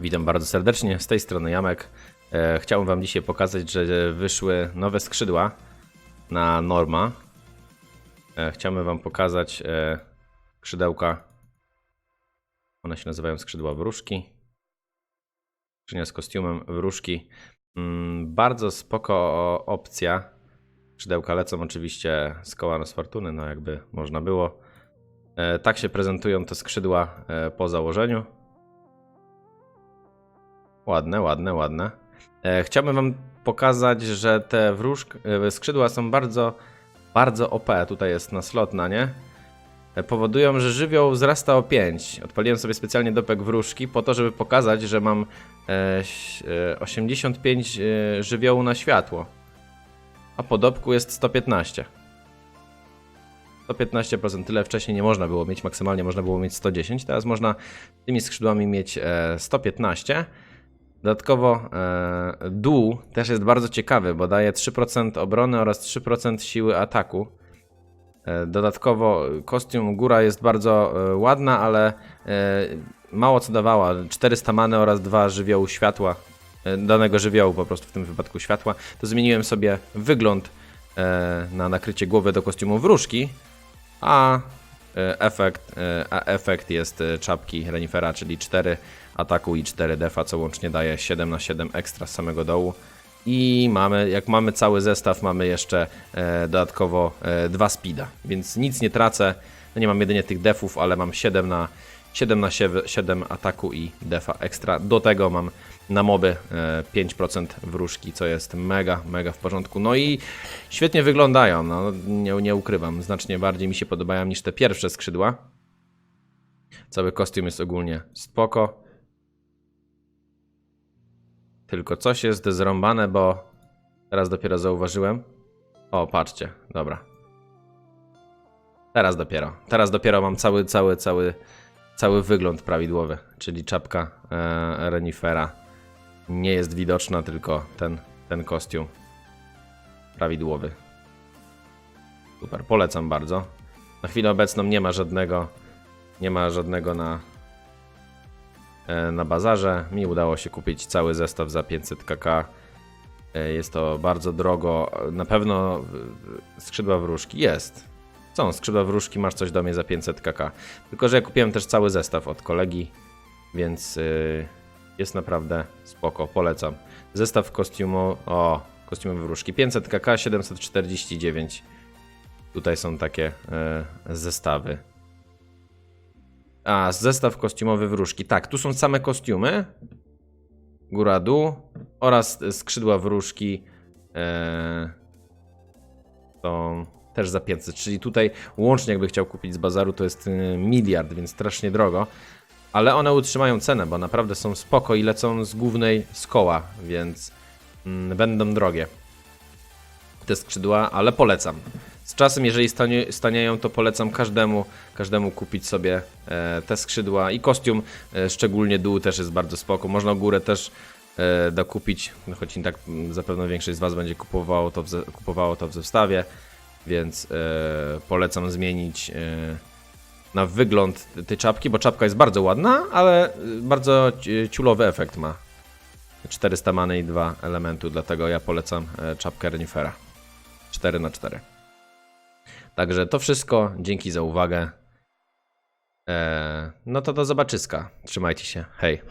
Witam bardzo serdecznie, z tej strony Jamek. E, chciałbym Wam dzisiaj pokazać, że wyszły nowe skrzydła na Norma. E, chciałbym Wam pokazać e, skrzydełka. One się nazywają skrzydła wróżki. Skrzynia z kostiumem wróżki. Mm, bardzo spoko opcja. Skrzydełka lecą oczywiście z koła na fortuny, no jakby można było. E, tak się prezentują te skrzydła e, po założeniu. Ładne, ładne, ładne. E, chciałbym wam pokazać, że te wróżk, e, skrzydła są bardzo, bardzo OP. Tutaj jest na slot na nie. E, powodują, że żywioł wzrasta o 5. Odpaliłem sobie specjalnie dopek wróżki po to, żeby pokazać, że mam e, ś- e, 85 e, żywiołu na światło. A po dopku jest 115. 115% tyle wcześniej nie można było mieć, maksymalnie można było mieć 110, teraz można tymi skrzydłami mieć e, 115. Dodatkowo e, dół też jest bardzo ciekawy, bo daje 3% obrony oraz 3% siły ataku. E, dodatkowo kostium góra jest bardzo e, ładna, ale e, mało co dawała. 400 many oraz 2 żywiołu światła, e, danego żywiołu po prostu w tym wypadku światła. To zmieniłem sobie wygląd e, na nakrycie głowy do kostiumu wróżki, a e, efekt, e, a efekt jest e, czapki renifera, czyli 4 ataku i 4 defa, co łącznie daje 7 na 7 ekstra z samego dołu. I mamy, jak mamy cały zestaw, mamy jeszcze e, dodatkowo e, 2 speeda, więc nic nie tracę. No nie mam jedynie tych defów, ale mam 7 na 7 na 7 ataku i defa ekstra. Do tego mam na moby e, 5% wróżki, co jest mega, mega w porządku. No i świetnie wyglądają, no nie, nie ukrywam. Znacznie bardziej mi się podobają niż te pierwsze skrzydła. Cały kostium jest ogólnie spoko. Tylko coś jest zrąbane, bo teraz dopiero zauważyłem. O, patrzcie, dobra. Teraz dopiero. Teraz dopiero mam cały, cały, cały, cały wygląd prawidłowy, czyli czapka e, renifera nie jest widoczna, tylko ten, ten kostium prawidłowy. Super, polecam bardzo. Na chwilę obecną nie ma żadnego, nie ma żadnego na, na bazarze. Mi udało się kupić cały zestaw za 500 kk. E, Jest to bardzo drogo. Na pewno e, skrzydła wróżki jest. Są skrzydła wróżki, masz coś do mnie za 500 kk. Tylko, że ja kupiłem też cały zestaw od kolegi, więc jest naprawdę spoko, polecam. Zestaw kostiumu, o, kostiumy wróżki 500 kk, 749. Tutaj są takie zestawy. A, zestaw kostiumowy wróżki. Tak, tu są same kostiumy. Góra, dół oraz skrzydła wróżki. Yy, są też za 500, czyli tutaj łącznie jakby chciał kupić z bazaru to jest y, miliard, więc strasznie drogo. Ale one utrzymają cenę, bo naprawdę są spoko i lecą z głównej z koła, więc mm, będą drogie te skrzydła, ale polecam. Z czasem, jeżeli stanie, stanieją, to polecam każdemu, każdemu kupić sobie e, te skrzydła i kostium, e, szczególnie dół też jest bardzo spoko. Można górę też e, dokupić, no choć i tak zapewne większość z Was będzie kupowało to w, kupowało to w zestawie, więc polecam zmienić na wygląd tej czapki, bo czapka jest bardzo ładna, ale bardzo ci- ciulowy efekt ma. 400 many i dwa elementu, dlatego ja polecam czapkę Renifera. 4 na 4 Także to wszystko. Dzięki za uwagę. E, no to do zobaczyska. Trzymajcie się. Hej.